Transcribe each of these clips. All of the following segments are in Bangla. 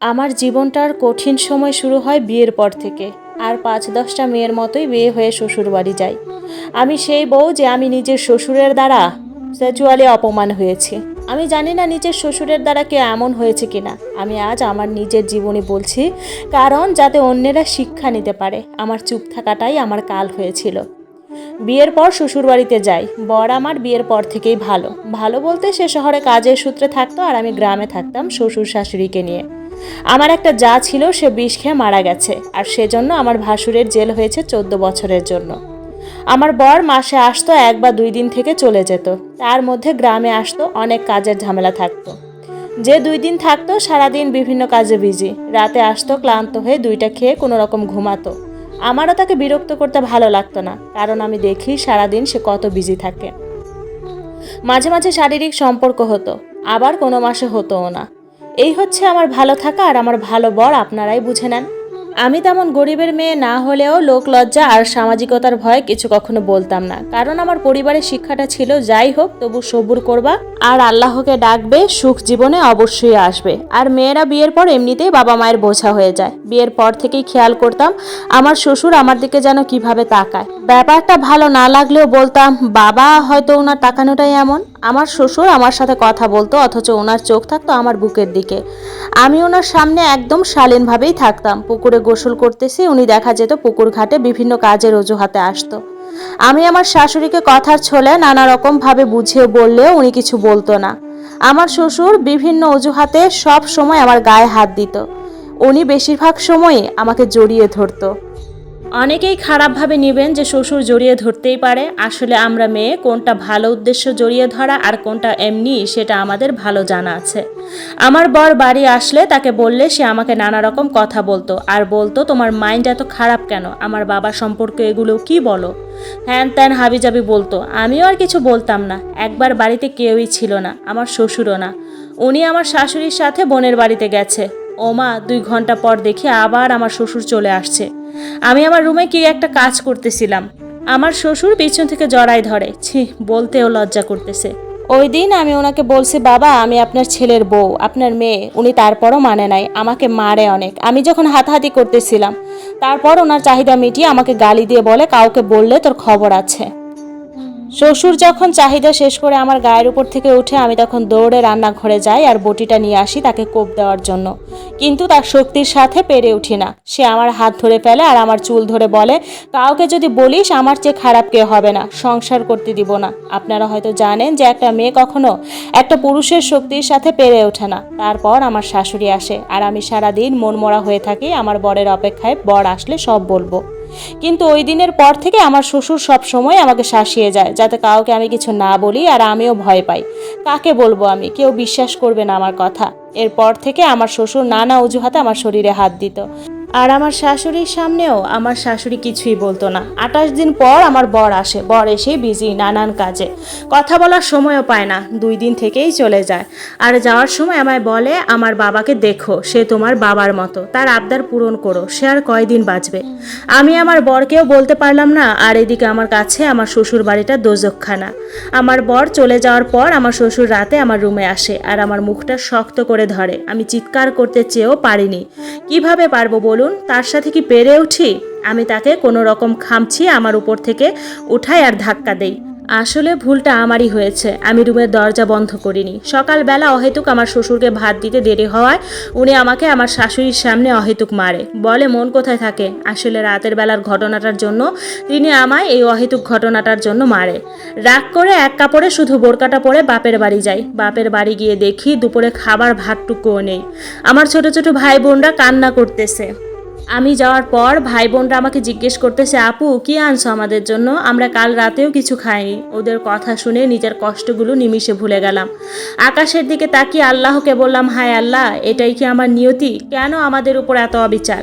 আমার জীবনটার কঠিন সময় শুরু হয় বিয়ের পর থেকে, আর পাঁচ দশটা মেয়ের মতোই বিয়ে হয়ে শ্বশুর বাড়ি যাই। আমি সেই বউ যে আমি নিজের শ্বশুরের দ্বারা স্যাচুয়ালি অপমান হয়েছি। আমি জানি না নিজের শ্বশুরের দ্বারা কে এমন হয়েছে কিনা। আমি আজ আমার নিজের জীবনী বলছি, কারণ যাতে অন্যেরা শিক্ষা নিতে পারে, আমার চুপ থাকাটাই আমার কাল হয়েছিল। বিয়ের পর শ্বশুরবাড়িতে যাই। বর আমার বিয়ের পর থেকেই ভালো। ভালো বলতে সে শহরে কাজের সূত্রে থাকতো আর আমি গ্রামে থাকতাম শ্বশুর শাশুড়িকে নিয়ে। আমার একটা যা ছিল সে বিষ খেয়ে মারা গেছে, আর সেজন্য আমার ভাসুরের জেল হয়েছে চোদ্দ বছরের জন্য। আমার বর মাসে আসতো এক বা দুই দিন থেকে চলে যেত, তার মধ্যে গ্রামে আসতো, অনেক কাজের ঝামেলা থাকতো। যে দুই দিন থাকতো, সারাদিন বিভিন্ন কাজে বিজি রাতে আসতো, ক্লান্ত হয়ে দুইটা খেয়ে কোনো রকম ঘুমাতো। আমারও তাকে বিরক্ত করতে ভালো লাগতো না, কারণ আমি দেখি সারাদিন সে কত বিজি থাকে। মাঝে মাঝে শারীরিক সম্পর্ক হতো, আবার কোনো মাসে হতোও না। এই হচ্ছে আমার ভালো থাকা আর আমার ভালো বর আপনারাই বুঝে নেন। আমি তেমন গরিবের মেয়ে না হলেও লোক লজ্জা আর সামাজিকতার ভয়ে কিছু কখনো বলতাম না। কারণ আমার পরিবারের শিক্ষাটা ছিল, যাই হোক, তবু সবুর করবা। আর আল্লাহকে ডাকবে, সুখ জীবনে অবশ্যই আসবে। আর মেয়েরা বিয়ের পর এমনিতেই বাবা মায়ের বোঝা হয়ে যায়। বিয়ের পর থেকেই খেয়াল করতাম, আমার শ্বশুর আমার দিকে যেন কীভাবে তাকায়। ব্যাপারটা ভালো না লাগলেও বলতাম, বাবা, হয়তো ওনার তাকানোটাই এমন। আমার শ্বশুর আমার সাথে কথা বলতো, অথচ ওনার চোখ থাকতো আমার বুকের দিকে। আমি ওনার সামনে একদম শালীনভাবেই থাকতাম। পুকুরে গোসল করতেছি, উনি দেখা যেত পুকুর ঘাটে বিভিন্ন কাজের অজুহাতে আসতো। আমি আমার শাশুড়িকে কথার ছলে নানা রকম ভাবে বুঝিয়ে বললেও উনি কিছু বলতো না। আমার শ্বশুর বিভিন্ন অজুহাতে সব সময় আমার গায়ে হাত দিত। উনি বেশিরভাগ সময়ই আমাকে জড়িয়ে ধরতো। অনেকেই খারাপভাবে নেবেন যে শ্বশুর জড়িয়ে ধরতেই পারে। আসলে আমরা মেয়ে, কোনটা ভালো উদ্দেশ্য জড়িয়ে ধরা আর কোনটা এমনি, সেটা আমাদের ভালো জানা আছে। আমার বর বাড়ি আসলে তাকে বললে সে আমাকে নানা রকম কথা বলতো। আর বলতো, তোমার মাইন্ড এত খারাপ কেন? আমার বাবা সম্পর্কে এগুলো কি বলো? হ্যান ত্যান, হাবিজাবি বলতো। আমিও আর কিছু বলতাম না। একবার বাড়িতে কেউই ছিল না, আমার শ্বশুরও না। উনি আমার শাশুড়ির সাথে বোনের বাড়িতে গেছে। ওমা, দুই ঘণ্টা পর দেখি আবার আমার শ্বশুর চলে আসছে। আমি আমার রুমে কি একটা কাজ করতেছিলাম। আমার শ্বশুর পিছন থেকে জড়াই ধরে। ছি বলতেও লজ্জা করতেছে। ওই দিন আমি ওনাকে বলছি, বাবা, আমি আপনার ছেলের বউ, আপনার মেয়ে, উনি তারপরও মানে নাই, আমাকে মারে অনেক। আমি যখন হাতাহাতি করতেছিলাম, তারপর ওনার চাহিদা মিটিয়ে আমাকে গালি দিয়ে বলে, কাউকে বললে তোর খবর আছে। শ্বশুর যখন চাহিদা শেষ করে আমার গায়ের উপর থেকে উঠে আমি তখন দৌড়ে রান্নাঘরে যাই আর বটিটা নিয়ে আসি তাকে কোপ দেওয়ার জন্য। কিন্তু তার শক্তির সাথে পেরে উঠি না। সে আমার হাত ধরে ফেলে আর আমার চুল ধরে বলে, কাউকে যদি বলিস আমার চেয়ে খারাপ কেউ হবে না, সংসার করতে দিব না। আপনারা হয়তো জানেন যে একটা মেয়ে কখনো একটা পুরুষের শক্তির সাথে পেরে ওঠে না। তারপর আমার শাশুড়ি আসে আর আমি সারাদিন মনমরা হয়ে থাকি, আমার বরের অপেক্ষায় বর আসলে সব বলব। কিন্তু ওই দিনের পর থেকে আমার শ্বশুর সব সময় আমাকে শাসিয়ে যায়, যাতে কাউকে আমি কিছু না বলি আর আমিও ভয় পাই। কাকে বলব আমি? কেউ বিশ্বাস করবে না আমার কথা। এরপর থেকে আমার শ্বশুর নানা অজুহাতে আমার শরীরে হাত দিত। আর আমার শাশুড়ির সামনেও আমার শাশুড়ি কিছুই বলতো না। আঠাশ দিন পর আমার বর আসে। বর এসে বিজি নানান কাজে। কথা বলার সময়ও পায় না। দুই দিন থেকেই চলে যায়। আর যাওয়ার সময় আমায় বলে, আমার বাবাকে দেখো। সে তোমার বাবার মতো। তার আবদার পূরণ করো। সে আর কয়দিন বাঁচবে? আমি আমার বরকেও বলতে পারলাম না। আর এদিকে আমার কাছে আমার শ্বশুর বাড়িটা দোজকখানা আমার বর চলে যাওয়ার পর আমার শ্বশুর রাতে আমার রুমে আসে আর আমার মুখটা শক্ত করে ধরে। আমি চিৎকার করতে চেয়েও পারিনি। কীভাবে পারব বলুন? তার সাথে কি পেরে উঠি? আমি তাকে কোনো রকম খামছি আমার উপর থেকে উঠাই আর ধাক্কা দেই। আসলে ভুলটা আমারই হয়েছে। আমি রুমের দরজা বন্ধ করিনি। সকালবেলা অহেতুক আমার শ্বশুরকে ভাত দিতে দেরি হওয়ায় উনি আমাকে আমার শাশুড়ির সামনে অহেতুক মারে। বলে, মন কোথায় থাকে? আসলে রাতের বেলার ঘটনাটার জন্য তিনি আমায় এই অহেতুক ঘটনাটার জন্য মারে। রাগ করে এক কাপড়ে শুধু বোরকাটা পরে বাপের বাড়ি যাই। বাপের বাড়ি গিয়ে দেখি দুপুরে খাবার ভাতটুকুও নেই। আমার ছোট ছোট ভাই বোনরা কান্না করতেছে। আমি যাওয়ার পর ভাই বোনরা আমাকে জিজ্ঞেস করতেছে, আপু, কি আনছো আমাদের জন্য? আমরা কাল রাতেও কিছু খাইনি। ওদের কথা শুনে নিজের কষ্টগুলো নিমিষে ভুলে গেলাম। আকাশের দিকে তাকিয়ে আল্লাহকে বললাম, হায় আল্লাহ, এটাই কি আমার নিয়তি? কেন আমাদের উপর এত অবিচার?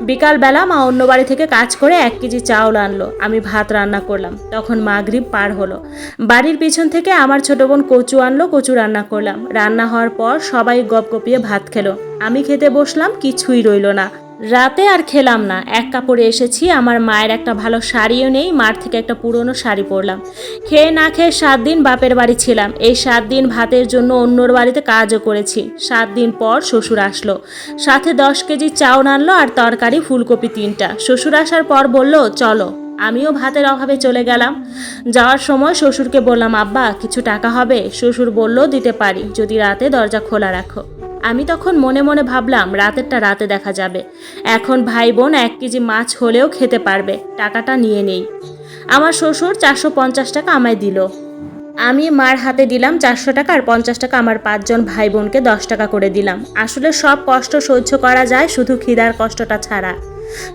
বিকালবেলা মা অন্য বাড়ি থেকে কাজ করে এক কেজি চাউল আনলো। আমি ভাত রান্না করলাম। তখন মাগরিব পার হলো। বাড়ির পিছন থেকে আমার ছোট বোন কচু আনলো, কচু রান্না করলাম। রান্না হওয়ার পর সবাই গপ গপিয়ে ভাত খেলো। আমি খেতে বসলাম, কিছুই রইল না। রাতে আর খেলাম না। এক কাপড়ে এসেছি, আমার মায়ের একটা ভালো শাড়িও নেই, মার থেকে একটা পুরনো শাড়ি পরলাম। খেয়ে না খেয়ে সাত দিন বাপের বাড়ি ছিলাম। এই সাত দিন ভাতের জন্য অন্যর বাড়িতে কাজও করেছি। সাত দিন পর শ্বশুর আসলো। সাথে দশ কেজি চাউল আনলো আর তরকারি, ফুলকপি তিনটা। শ্বশুর আসার পর বলল, চলো। আমিও ভাতের অভাবে চলে গেলাম। যাওয়ার সময় শ্বশুরকে বললাম, আব্বা, কিছু টাকা হবে? শ্বশুর বলল, দিতে পারি। যদি রাতে দরজা খোলা রাখো। আমি তখন মনে মনে ভাবলাম, রাতেরটা রাতে দেখা যাবে। এখন ভাই বোন এক কেজি মাছ হলেও খেতে পারবে, টাকাটা নিয়ে নেই। আমার শ্বশুর চারশো পঞ্চাশ টাকা আমায় দিল। আমি মার হাতে দিলাম চারশো টাকা আর পঞ্চাশ টাকা আমার পাঁচজন ভাই বোনকে দশ টাকা করে দিলাম। আসলে সব কষ্ট সহ্য করা যায়, শুধু খিদার কষ্টটা ছাড়া।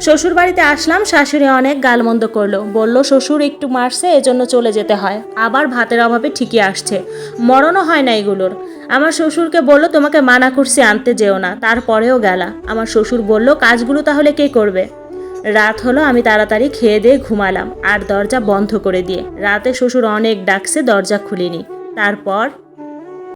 শ্বশুর বাড়িতে আসলাম, শাশুড়ি অনেক গালমন্দ করল। বলল, শ্বশুর একটু মারছে, এজন্য চলে যেতে হয়। আবার ভাতের অভাবে ঠিকই আসছে। মরণও হয় না এগুলোর। আমার শ্বশুরকে বলল, তোমাকে মানা করছি, আনতে যেও না। তারপরেও গেলা। আমার শ্বশুর বলল, কাজগুলো তাহলে কে করবে? রাত হলো, আমি তাড়াতাড়ি খেয়ে দিয়ে ঘুমালাম, আর দরজা বন্ধ করে দিয়ে। রাতে শ্বশুর অনেক ডাকছে, দরজা খুলিনি। তারপর